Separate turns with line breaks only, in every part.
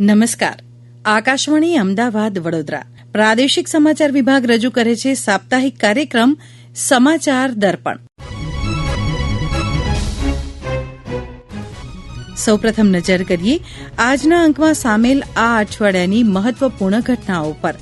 નમસ્કાર. આકાશવાણી અમદાવાદ વડોદરા. પ્રાદેશિક સમાચાર વિભાગ રજૂ કરે છે સાપ્તાહિક કાર્યક્રમ સમાચાર દર્પણ. સૌપ્રથમ નજર કરીએ. આજના અંકમાં સામેલ આ અઠવાડિયાની મહત્વપૂર્ણ ઘટનાઓ પર.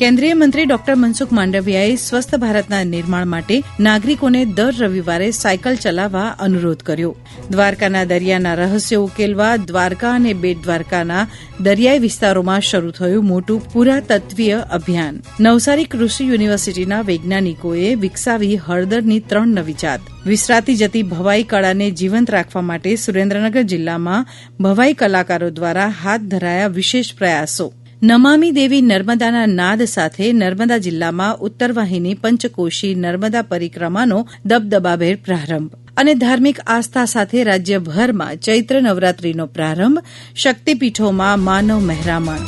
કેન્દ્રીય મંત્રી ડોક્ટર મનસુખ માંડવિયાએ સ્વસ્થ ભારતના નિર્માણ માટે નાગરિકોને દર રવિવારે સાયકલ ચલાવવા અનુરોધ કર્યો. દ્વારકાના દરિયાના રહસ્યો ઉકેલવા દ્વારકા અને બેટ દ્વારકાના દરિયાઈ વિસ્તારોમાં શરૂ થયું મોટું પુરાતત્વીય અભિયાન. નવસારી કૃષિ યુનિવર્સિટીના વૈજ્ઞાનિકોએ વિકસાવી હળદરની ત્રણ નવી જાત. વિસરાતી જતી ભવાઈ કળાને જીવંત રાખવા માટે સુરેન્દ્રનગર જિલ્લામાં ભવાઈ કલાકારો દ્વારા હાથ ધરાયા વિશેષ પ્રયાસો. નમામી દેવી નર્મદાના નાદ સાથે નર્મદા જિલ્લામાં ઉત્તરવાહિની પંચકોશી નર્મદા પરિક્રમાનો દબદબાભેર પ્રારંભ અને ધાર્મિક આસ્થા સાથે રાજ્યભરમાં ચૈત્ર નવરાત્રીનો પ્રારંભ શક્તિપીઠોમાં માનવ મહેરામણ.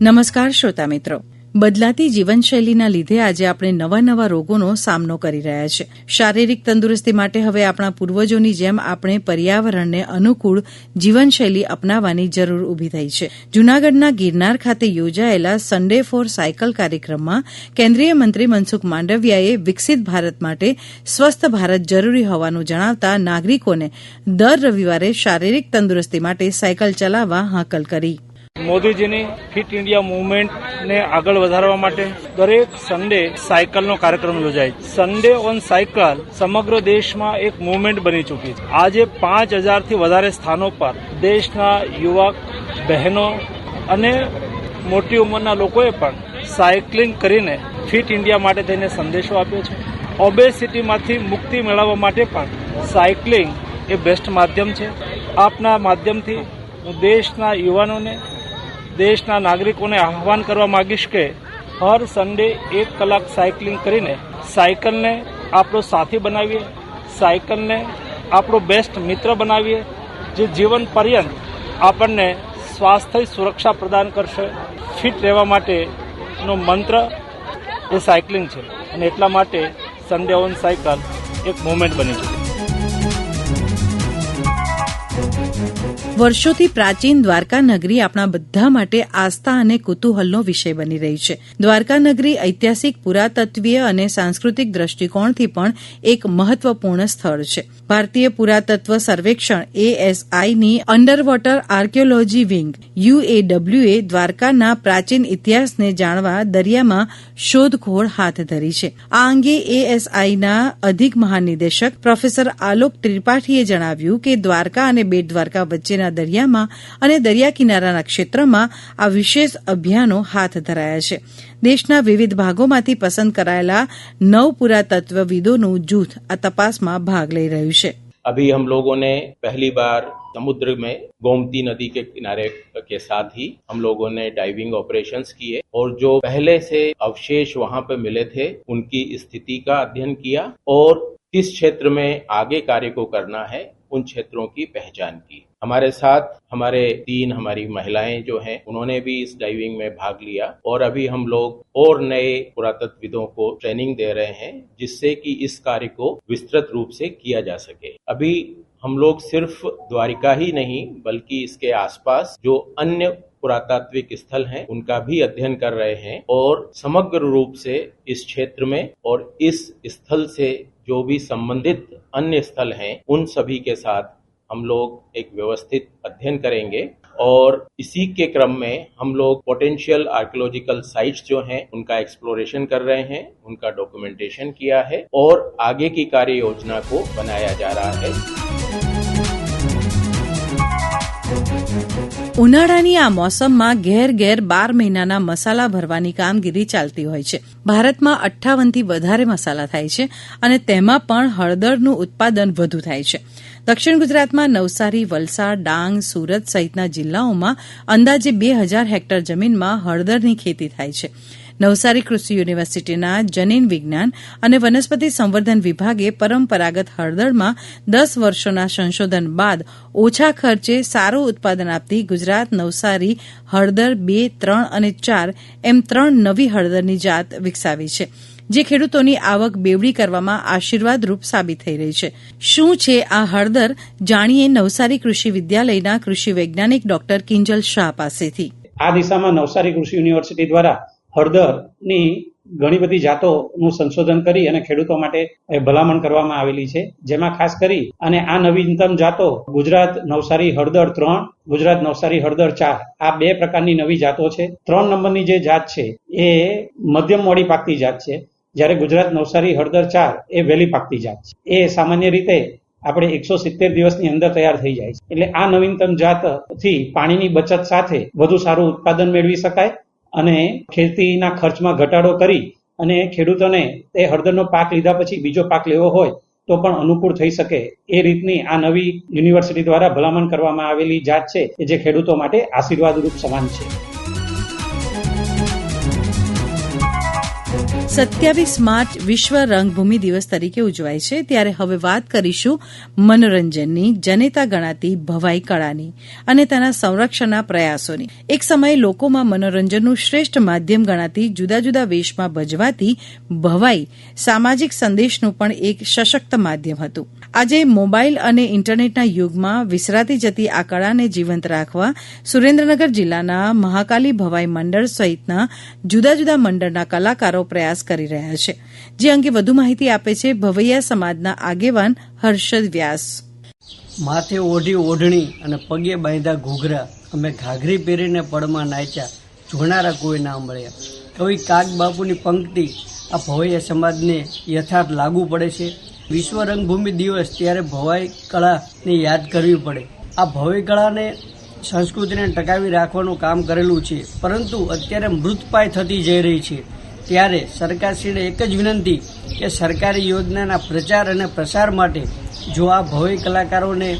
નમસ્કાર, શ્રોતા મિત્રો. બદલાતી જીવનશૈલીના લીધે આજે આપણે નવા નવા રોગોનો સામનો કરી રહ્યા છે. શારીરિક તંદુરસ્તી માટે હવે આપણા પૂર્વજોની જેમ આપણે પર્યાવરણને અનુકૂળ જીવનશૈલી અપનાવવાની જરૂર ઊભી થઈ છે. જૂનાગઢના ગિરનાર ખાતે યોજાયેલા સન્ડે ફોર સાયકલ કાર્યક્રમમાં કેન્દ્રીય મંત્રી મનસુખ માંડવિયાએ વિકસિત ભારત માટે સ્વસ્થ ભારત જરૂરી હોવાનું જણાવતા નાગરિકોને દર રવિવારે શારીરિક તંદુરસ્તી માટે સાયકલ ચલાવવા હાકલ કરી.
મોદીજીની ફિટ ઇન્ડિયા મુવમેન્ટને આગળ વધારવા માટે દરેક સન્ડે સાયકલનો કાર્યક્રમ યોજાય. સન્ડે ઓન સાયકલ સમગ્ર દેશમાં એક મુવમેન્ટ બની ચૂકી છે. આજે પાંચ હજારથી વધારે સ્થાનો પર દેશના યુવક બહેનો અને મોટી ઉંમરના લોકોએ પણ સાયકલિંગ કરીને ફિટ ઇન્ડિયા માટે થઈને સંદેશો આપ્યો છે. ઓબેસિટીમાંથી મુક્તિ મેળવવા માટે પણ સાયકલિંગ એ બેસ્ટ માધ્યમ છે. આપના માધ્યમથી હું દેશના યુવાનોને દેશના નાગરિકોને આહવાન કરવા માંગીશ કે હર સન્ડે એક કલાક સાયકલિંગ કરીને સાયકલને આપણો સાથી બનાવીએ, સાયકલને આપણો બેસ્ટ મિત્ર બનાવીએ, જે જીવન પર્યંત આપણને સ્વાસ્થ્ય સુરક્ષા પ્રદાન કરશે ફિટ રહેવા માટેનો મંત્ર એ સાયકલિંગ છે. અને એટલા માટે સન્ડે ઓન સાયકલ એક મુવમેન્ટ બની છે
વર્ષોથી પ્રાચીન દ્વારકા નગરી આપણા બધા માટે આસ્થા અને કુતૂહલનો વિષય બની રહી છે. દ્વારકા નગરી ઐતિહાસિક, પુરાતત્વીય અને સાંસ્કૃતિક દ્રષ્ટિકોણથી પણ એક મહત્વપૂર્ણ સ્થળ છે. ભારતીય પુરાતત્વ સર્વેક્ષણ એએસઆઈની અંડરવોટર આર્કિયોલોજી વિંગ યુએડબ્લ્યુએ દ્વારકાના પ્રાચીન ઇતિહાસને જાણવા દરિયામાં શોધખોળ હાથ ધરી છે. આ અંગે એએસઆઈના અધિક મહાનિદેશક પ્રોફેસર આલોક ત્રિપાઠીએ જણાવ્યું કે દ્વારકા અને બેટ દ્વારકા વચ્ચેના દરિયામાં અને દરિયા કિનારાના ક્ષેત્રમાં આ વિશેષ અભિયાનો હાથ ધરાયા છે દેશના વિવિધ ભાગોમાંથી પસંદ કરાયેલા નવ પુરાતત્વવિદોનું જૂથ આ તપાસમાં ભાગ લઈ રહ્યું છે
अभी हम लोगों ने पहली बार समुद्र में गोमती नदी के किनारे के साथ ही हम लोगों ने डाइविंग ऑपरेशंस किए और जो पहले से अवशेष वहां पे मिले थे उनकी स्थिति का अध्ययन किया और किस क्षेत्र में आगे कार्य को करना है उन क्षेत्रों की पहचान की। हमारे साथ हमारे तीन हमारी महिलाएँ जो हैं, उन्होंने भी इस डाइविंग में भाग लिया और अभी हम लोग और नए पुरातत्वविदों को ट्रेनिंग दे रहे हैं, जिससे कि इस कार्य को विस्तृत रूप से किया जा सके। अभी हम लोग सिर्फ़ द्वारिका ही नहीं, बल्कि इसके आसपास जो अन्य पुरातात्विक स्थल हैं, उनका भी अध्ययन कर रहे हैं और समग्र रूप से इस क्षेत्र में और इस स्थल से जो भी संबंधित अन्य स्थल हैं, उन सभी के साथ हम लोग एक व्यवस्थित अध्ययन करेंगे और इसी के क्रम में हम लोग पोटेंशियल आर्कियोलॉजिकल साइट्स जो हैं, उनका एक्सप्लोरेशन कर रहे हैं, उनका डॉक्यूमेंटेशन किया है और आगे की कार्य योजना को बनाया जा रहा है।
ઉનાળાની આ મોસમમાં ઘેર ઘેર બાર મહિનાના મસાલા ભરવાની કામગીરી ચાલતી હોય છે. ભારતમાં અઠ્ઠાવનથી વધારે મસાલા થાય છે અને તેમાં પણ હળદરનું ઉત્પાદન વધુ થાય છે. દક્ષિણ ગુજરાતમાં નવસારી, વલસાડ, ડાંગ, સુરત સહિતના જિલ્લાઓમાં અંદાજે બે હજાર હેક્ટર જમીનમાં હળદરની ખેતી થાય છે. નવસારી કૃષિ યુનિવર્સિટીના જનીન વિજ્ઞાન અને વનસ્પતિ સંવર્ધન વિભાગે પરંપરાગત હળદરમાં દસ વર્ષોના સંશોધન બાદ ઓછા ખર્ચે સારું ઉત્પાદન આપતી ગુજરાત નવસારી હળદર બે, ત્રણ અને ચાર એમ ત્રણ નવી હળદરની જાત વિકસાવી છે, જે ખેડૂતોની આવક બેવડી કરવામાં આશીર્વાદરૂપ સાબિત થઈ રહી છે. શું છે આ હળદર? જાણીએ નવસારી કૃષિ વિદ્યાલયના કૃષિ વૈજ્ઞાનિક ડોક્ટર કિંજલ શાહ પાસેથી.
આ દિશામાં નવસારી કૃષિ યુનિવર્સિટી દ્વારા હળદરની ઘણી બધી જાતોનું સંશોધન કરી અને ખેડૂતો માટે ભલામણ કરવામાં આવેલી છે. જેમાં ખાસ કરી અને આ નવીનતમ જાતો ગુજરાત નવસારી હળદર ત્રણ, ગુજરાત નવસારી હળદર ચાર, આ બે પ્રકારની નવી જાતો છે. ત્રણ નંબરની જે જાત છે એ મધ્યમ મોડી પાકતી જાત છે. જ્યારે ગુજરાત નવસારી હળદર ચાર એ વહેલી પાકતી જાત છે. એ સામાન્ય રીતે આપણે એકસો સિત્તેર દિવસની અંદર તૈયાર થઈ જાય છે. એટલે આ નવીનતમ જાતથી પાણીની બચત સાથે વધુ સારું ઉત્પાદન મેળવી શકાય. અને ખેતીના ખર્ચમાં ઘટાડો કરી અને ખેડૂતોને તે હળદરનો પાક લીધા પછી બીજો પાક લેવો હોય તો પણ અનુકૂળ થઈ શકે. એ રીતની આ નવી યુનિવર્સિટી દ્વારા ભલામણ કરવામાં આવેલી જાત છે જે ખેડૂતો માટે આશીર્વાદરૂપ સમાન છે.
સત્યાવીસ માર્ચ વિશ્વ રંગભૂમિ દિવસ તરીકે ઉજવાય છે. ત્યારે હવે વાત કરીશું મનોરંજનની, જનેતા ગણાતી ભવાઈ કળાની અને તેના સંરક્ષણના પ્રયાસોની. એક સમયે લોકોમાં મનોરંજનનું શ્રેષ્ઠ માધ્યમ ગણાતી જુદા જુદા વેશમાં ભજવાતી ભવાઈ સામાજિક સંદેશનું પણ એક સશક્ત માધ્યમ હતું. આજે મોબાઈલ અને ઇન્ટરનેટના યુગમાં વિસરાતી જતી આ કળાને જીવંત રાખવા સુરેન્દ્રનગર જિલ્લાના મહાકાલી ભવાઈ મંડળ સહિતના જુદા જુદા મંડળના કલાકારો પ્રયાસ કરી રહ્યા છે. જે અંગે વધુ માહિતી આપે છે ભવૈયા સમાજના આગેવાન હર્ષદ વ્યાસ.
માથે ઓઢી ઓઢણી અને પગે બાંધ્યા ઘૂઘરા અમે ઘાઘરી પહેરીને પડમાં નાચ્યા. જોનારા કોઈ ના મળ્યા. કવિ કાગ બાપુની પંક્તિ આ ભવૈયા સમાજને યથાર્થ લાગુ પડે છે. વિશ્વ રંગભૂમિ દિવસ ત્યારે ભવાઈ કળાને યાદ કરવી પડે. આ ભવાઈ કળાને સંસ્કૃતિને ટકાવી રાખવાનું કામ કરેલું છે. પરંતુ અત્યારે મૃતપાય થતી જઈ રહી છે. ત્યારે સરકારશ્રીને એક જ વિનંતી કે સરકારી યોજનાના પ્રચાર અને પ્રસાર માટે જો આ ભવ્ય કલાકારોને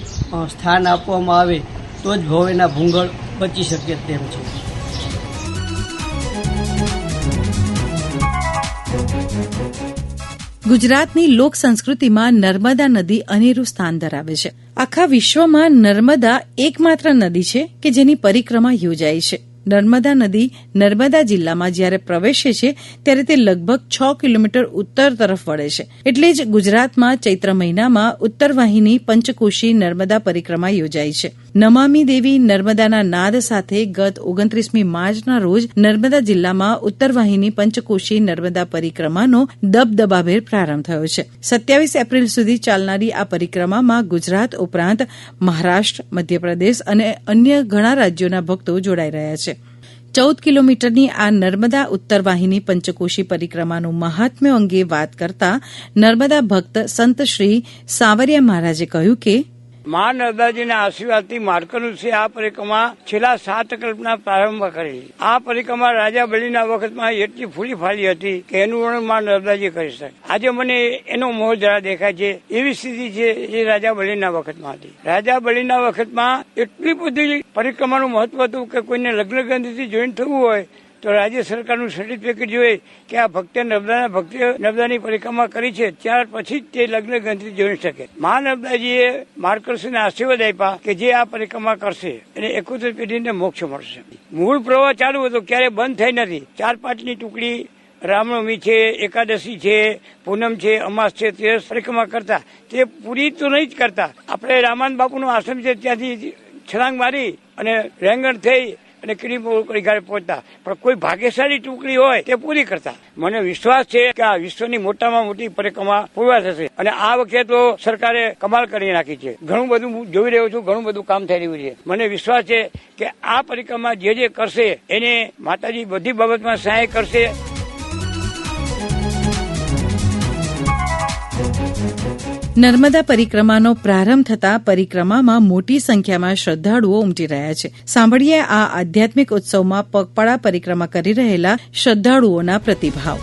સ્થાન આપવામાં આવે, તો જ ભવ્યના ભૂંગળ બચી શકે તેમ છે.
ગુજરાતની લોક સંસ્કૃતિમાં નર્મદા નદી અનેરું સ્થાન ધરાવે છે. આખા વિશ્વમાં નર્મદા એકમાત્ર નદી છે કે જેની પરિક્રમા યોજાય છે. નર્મદા નદી નર્મદા જિલ્લામાં જ્યારે પ્રવેશે છે, ત્યારે તે લગભગ છ કિલોમીટર ઉત્તર તરફ વળે છે. એટલે જ ગુજરાતમાં ચૈત્ર મહિનામાં ઉત્તરવાહિની પંચકોશી નર્મદા પરિક્રમા યોજાય છે. નમામી દેવી નર્મદાના નાદ સાથે ગત ઓગણત્રીસમી માર્ચના રોજ નર્મદા જિલ્લામાં ઉત્તરવાહિની પંચકોશી નર્મદા પરિક્રમાનો દબદબાભેર પ્રારંભ થયો છે. સત્યાવીસ એપ્રિલ સુધી ચાલનારી આ પરિક્રમામાં ગુજરાત ઉપરાંત મહારાષ્ટ્ર, મધ્યપ્રદેશ અને અન્ય ઘણા રાજ્યોના ભક્તો જોડાઈ રહ્યા છે. ચૌદ કિલોમીટરની આ નર્મદા ઉત્તરવાહિની પંચકોશી પરિક્રમાનું મહાત્મ્ય અંગે વાત કરતા નર્મદા ભક્ત સંત શ્રી સાવરિયા મહારાજે કહ્યું કે
મા નર્મદાજીના આશીર્વાદથી માર્કનુસે આ પરિક્રમા છેલ્લા સાત કલ્પના પ્રારંભ કરેલી. આ પરિક્રમા રાજા બલિના વખતમાં એટલી ફૂલી ફાલી હતી કે એનું વર્ણન મા નર્મદાજી કરી શકે. આજે મને એનો મોહ જરા દેખાય છે. એવી સ્થિતિ છે જે રાજા બલિના વખતમાં હતી. રાજા બલિના વખતમાં એટલી બધી પરિક્રમાનું મહત્વ હતું કે કોઈને લગ્ન ગ્રંથિથી જોઈન થવું હોય તો રાજ્ય સરકારનું સર્ટિફિકેટ જોઈએ કે આ ભક્તે નર્મદાના ભક્તિ નર્મદાની પરિક્રમા કરી છે, ત્યાર પછી જ તે લગ્ન ગ્રંથિ જોઈ શકે. મહા નર્મદાજીએ માર્કર્સને આશીર્વાદ આપ્યા કે જે આ પરિક્રમા કરશે એને એકોતેર પેઢીને મોક્ષ મળશે. મૂળ પ્રવાહ ચાલુ હતો, ક્યારે બંધ થઈ નથી. ચાર પાંચની ટુકડી રામનવમી છે, એકાદશી છે, પૂનમ છે, અમાસ છે, તે પરિક્રમા કરતા. તે પૂરી તો નહીં જ કરતા. આપણે રામાન બાપુનો આશ્રમ છે, ત્યાંથી છલાંગ મારી અને રેંગણ થઈ અને કીડી ઘરે પહોંચતા. પણ કોઈ ભાગ્યશાળી ટુકડી હોય તે પૂરી કરતા. મને વિશ્વાસ છે કે આ વિશ્વની મોટામાં મોટી પરિક્રમા પૂર્ણ થશે. અને આ વખતે તો સરકારે કમાલ કરી નાખી છે. ઘણું બધું હું જોઈ રહ્યો છું, ઘણું બધું કામ થઈ રહ્યું છે. મને વિશ્વાસ છે કે આ પરિક્રમા જે જે કરશે, એને માતાજી બધી બાબતમાં સહાય કરશે.
નર્મદા પરિક્રમાનો પ્રારંભ થતાં પરિક્રમામાં મોટી સંખ્યામાં શ્રદ્ધાળુઓ ઉમટી રહ્યા છે. સાંભળીએ આ આધ્યાત્મિક ઉત્સવમાં પગપાળા પરિક્રમા કરી રહેલા શ્રદ્ધાળુઓના પ્રતિભાવ.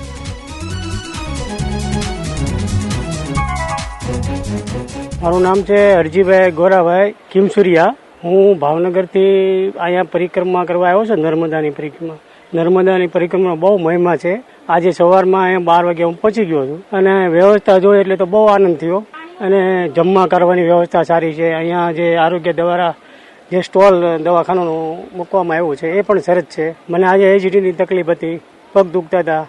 મારું નામ છે હરજીભાઈ ગોરાભાઈ કિમસુરિયા હું ભાવનગરથી અહીંયા પરિક્રમા કરવા આવ્યો છું, નર્મદાની પરિક્રમા. નર્મદાની પરિક્રમા બહુ મહિમા છે. આજે સવારમાં અહીંયા બાર વાગે હું પહોંચી ગયો છું. અને વ્યવસ્થા જોઈ એટલે તો બહુ આનંદ થયો. અને જમવા કરવાની વ્યવસ્થા સારી છે. અહીંયા જે આરોગ્ય દ્વારા જે સ્ટોલ, દવાખાનાનું મૂકવામાં આવ્યું છે, એ પણ સરસ છે. મને આજે એચડીની તકલીફ હતી, પગ દુખતા હતા.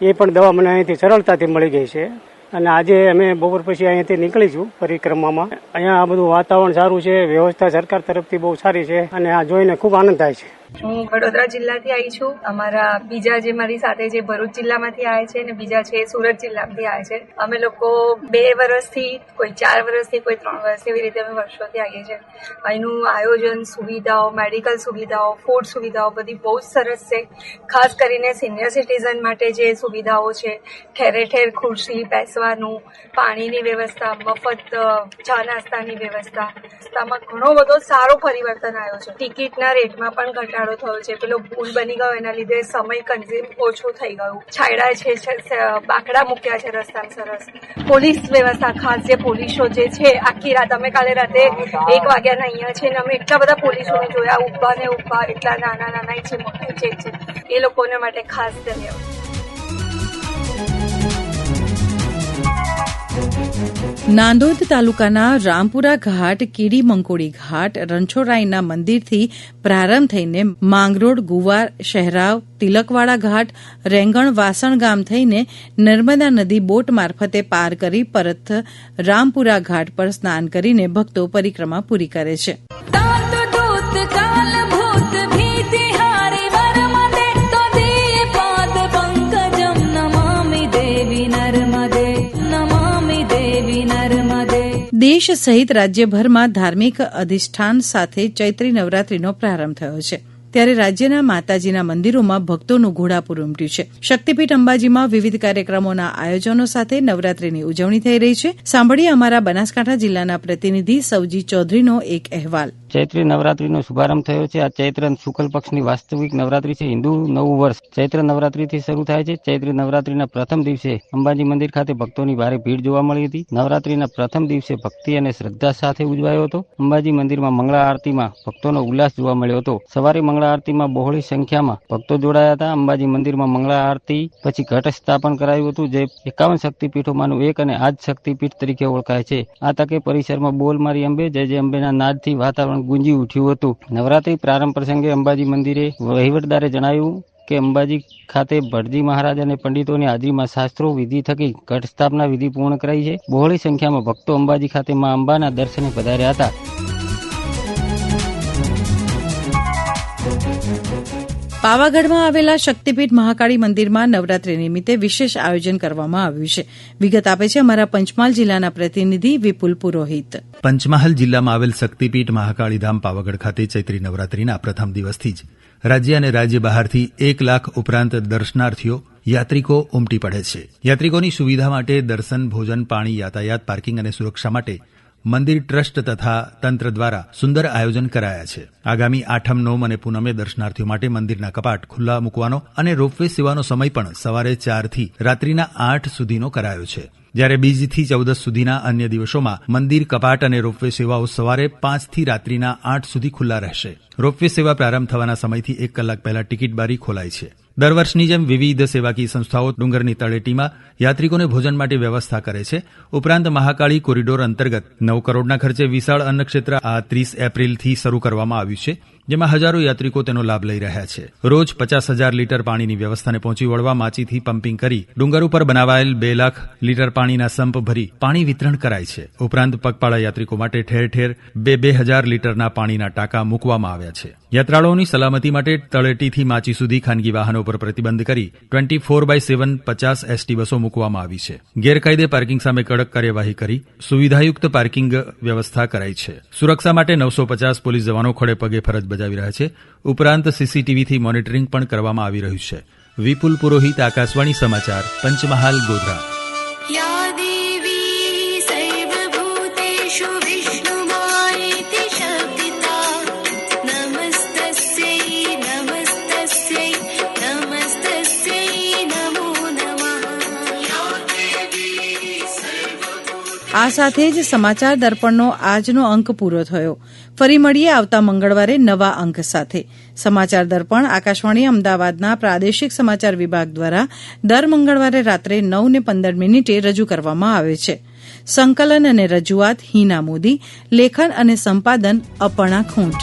એ પણ દવા મને અહીંથી સરળતાથી મળી ગઈ છે. અને આજે અમે બપોર પછી અહીંયાથી નીકળીશું પરિક્રમામાં. અહીંયા આ બધું વાતાવરણ સારું છે, વ્યવસ્થા સરકાર તરફથી બહુ સારી છે અને આ જોઈને ખૂબ આનંદ થાય છે.
હું વડોદરા જિલ્લાથી આવી છું. અમારા બીજા જે મારી સાથે જે ભરૂચ જિલ્લામાંથી આવે છે અને બીજા છે સુરત જિલ્લામાંથી આવે છે. અમે લોકો બે વર્ષથી કોઈ ચાર વર્ષથી કોઈ ત્રણ વર્ષથી એવી રીતે અમે વર્ષોથી આવીએ છીએ. અહીંનું આયોજન સુવિધાઓ, મેડિકલ સુવિધાઓ, ફૂડ સુવિધાઓ બધી બહુ જ સરસ છે. ખાસ કરીને સિનિયર સિટીઝન માટે જે સુવિધાઓ છે ઠેરે ઠેર ખુરશી, બેસવાનું, પાણીની વ્યવસ્થા, મફત ચા નાસ્તાની વ્યવસ્થા રસ્તામાં ઘણો બધો સારો પરિવર્તન આવ્યો છે. ટિકિટના રેટમાં પણ ઘટાડો થયો છે, પેલો પુલ બની ગયો, એના લીધે સમય કન્ઝ્યુમ ઓછું થઈ ગયું. છાયડા છે બાકડા મૂક્યા છે રસ્તા સરસ. પોલીસ વ્યવસ્થા ખાસ જે પોલીસો જે છે, આખી રાત, અમે કાલે રાતે એક વાગ્યાના અહીંયા છે ને અમે એટલા બધા પોલીસોને જોયા, ઊભા ને ઊભા, એટલા નાના નાના છે, મોટા છે. એ લોકોને માટે ખાસ ધન્યવાદ.
નાંદોદ તાલુકાના રામપુરા ઘાટ, કીડી મંકોડી ઘાટ, રણછોડરાયના મંદિરથી પ્રારંભ થઈને માંગરોળ ગુવાર, શહેરાવ, તિલકવાડા ઘાટ, રેંગણ, વાસણ ગામ થઈને નર્મદા નદી બોટ મારફતે પાર કરી પરત રામપુરા ઘાટ પર સ્નાન કરીને ભક્તો પરિક્રમા પૂરી કરે છે. દેશ સહિત રાજ્યભરમાં ધાર્મિક અધિષ્ઠાન સાથે ચૈત્રી નવરાત્રીનો પ્રારંભ થયો છે. ત્યારે રાજ્યના માતાજીના મંદિરોમાં ભક્તોનું ઘોડાપુર ઉમટ્યું છે. શક્તિપીઠ અંબાજીમાં વિવિધ કાર્યક્રમોના આયોજનો સાથે નવરાત્રીની ઉજવણી થઈ રહી છે. સાંભળીએ અમારા બનાસકાંઠા જિલ્લાના પ્રતિનિધિ સવજી ચૌધરીનો એક અહેવાલ.
ચૈત્રી નવરાત્રીનો શુભારંભ થયો છે. આ ચૈત્ર શુક્લ પક્ષની વાસ્તવિક નવરાત્રી છે. હિન્દુ નવું વર્ષ ચૈત્ર નવરાત્રીથી શરૂ થાય છે. ચૈત્રી નવરાત્રીના પ્રથમ દિવસે અંબાજી મંદિર ખાતે ભક્તોની ભારે ભીડ જોવા મળી હતી. નવરાત્રીના પ્રથમ દિવસે ભક્તિ અને શ્રદ્ધા સાથે ઉજવાયો હતો. અંબાજી મંદિરમાં મંગળા આરતીમાં ભક્તોનો ઉલ્લાસ જોવા મળ્યો હતો. સવારે મંગળા આરતીમાં બહોળી સંખ્યામાં ભક્તો જોડાયા હતા. અંબાજી મંદિરમાં મંગળા આરતી પછી ઘટ સ્થાપન કરાયું હતું, જે એકાવન શક્તિપીઠોમાંનું એક અને આજ શક્તિપીઠ તરીકે ઓળખાય છે. આ તકે પરિસરમાં બોલ મારી અંબે, જય જય અંબેના નાદથી વાતાવરણ ગુંજી ઉઠ્યું હતું. નવરાત્રી પ્રારંભ પ્રસંગે અંબાજી મંદિરે વહીવટદારે જણાવ્યું કે અંબાજી ખાતે ભટજી મહારાજ અને પંડિતોની હાજરીમાં શાસ્ત્રો, વિધિ થકી ઘટ સ્થાપના વિધિ પૂર્ણ કરાઈ છે. બહોળી સંખ્યામાં ભક્તો અંબાજી ખાતે મા અંબાના દર્શને પધાર્યા હતા.
પાવાગઢમાં આવેલા શક્તિપીઠ મહાકાળી મંદિરમાં નવરાત્રી નિમિત્તે વિશેષ આયોજન કરવામાં આવ્યું છે. વિગત આપે છે અમારા પંચમહાલ જિલ્લાના પ્રતિનિધિ વિપુલ પુરોહિત.
પંચમહાલ જિલ્લામાં આવેલ શક્તિપીઠ મહાકાળીધામ પાવાગઢ ખાતે ચૈત્રી નવરાત્રીના પ્રથમ દિવસથી જ રાજ્ય અને રાજ્ય બહારથી એક લાખ ઉપરાંત દર્શનાર્થીઓ, યાત્રિકો ઉમટી પડે છે. યાત્રિકોની સુવિધા માટે દર્શન, ભોજન, પાણી, યાતાયાત, પાર્કિંગ અને સુરક્ષા માટે મંદિર ટ્રસ્ટ તથા તંત્ર દ્વારા સુંદર આયોજન કરાયા છે. આગામી આઠમ નોમ અને પૂનમે દર્શનાર્થીઓ માટે મંદિરના કપાટ ખુલ્લા મૂકવાનો અને રોપવે સેવાનો સમય પણ સવારે ચારથી રાત્રિના આઠ સુધીનો કરાયો છે. જ્યારે બીજથી ચૌદસ સુધીના અન્ય દિવસોમાં મંદિર, કપાટ અને રોપવે સેવાઓ સવારે પાંચથી રાત્રિના આઠ સુધી ખુલ્લા રહેશે. રોપવે સેવા પ્રારંભ થવાના સમયથી એક કલાક પહેલા ટિકિટ બારી ખોલાય છે. દર વર્ષની જેમ વિવિધ સેવાકીય સંસ્થાઓ ડુંગરની તળેટીમાં યાત્રિકોને ભોજન માટે વ્યવસ્થા કરે છે. ઉપરાંત મહાકાળી કોરિડોર અંતર્ગત નવ કરોડના ખર્ચે વિશાળ અન્નક્ષેત્ર આ ત્રીસ એપ્રિલથી શરૂ કરવામાં આવ્યું છે. જેમાં હજારો યાત્રિકો તેનો લાભ લઈ રહ્યા છે. રોજ પચાસ હજાર લીટર પાણીની વ્યવસ્થાને પહોંચી વળવા માચીથી પમ્પિંગ કરી ડુંગર ઉપર બનાવાયેલ બે લાખ લીટર પાણીના સંપ ભરી પાણી વિતરણ કરાય છે. ઉપરાંત પગપાળા યાત્રિકો માટે ઠેર ઠેર બે બે હજાર લીટરના પાણીના ટાંકા મૂકવામાં આવ્યા છે. યાત્રાળુઓની સલામતી માટે તળેટીથી માચી સુધી ખાનગી વાહનો પર પ્રતિબંધ કરી ટ્વેન્ટી ફોર બાય સેવન પચાસ એસટી બસો મૂકવામાં આવી છે. ગેરકાયદે પાર્કિંગ સામે કડક કાર્યવાહી કરી સુવિધાયુક્ત પાર્કિંગ વ્યવસ્થા કરાઈ છે. સુરક્ષા માટે નવસો પચાસ પોલીસ જવાનો ખડે પગે ફરજ બજાવી રહ્યા છે. ઉપરાંત સીસીટીવીથી મોનિટરિંગ પણ કરવામાં આવી રહ્યું છે. વિપુલ પુરોહિત આકાશવાણી સમાચાર પંચમહાલ ગોધરા.
આ સાથે જ સમાચાર દર્પણનો આજનો અંક પૂરો થયો. ફરી મળીએ આવતા મંગળવારે નવા અંક સાથે. સમાચાર દર્પણ આકાશવાણી અમદાવાદના પ્રાદેશિક સમાચાર વિભાગ દ્વારા દર મંગળવારે રાત્રે નવ ને પંદર મિનિટે રજૂ કરવામાં આવે છે. સંકલન અને રજૂઆત, હિના મોદી, લેખન અને સંપાદન અપર્ણા ખૂંટ.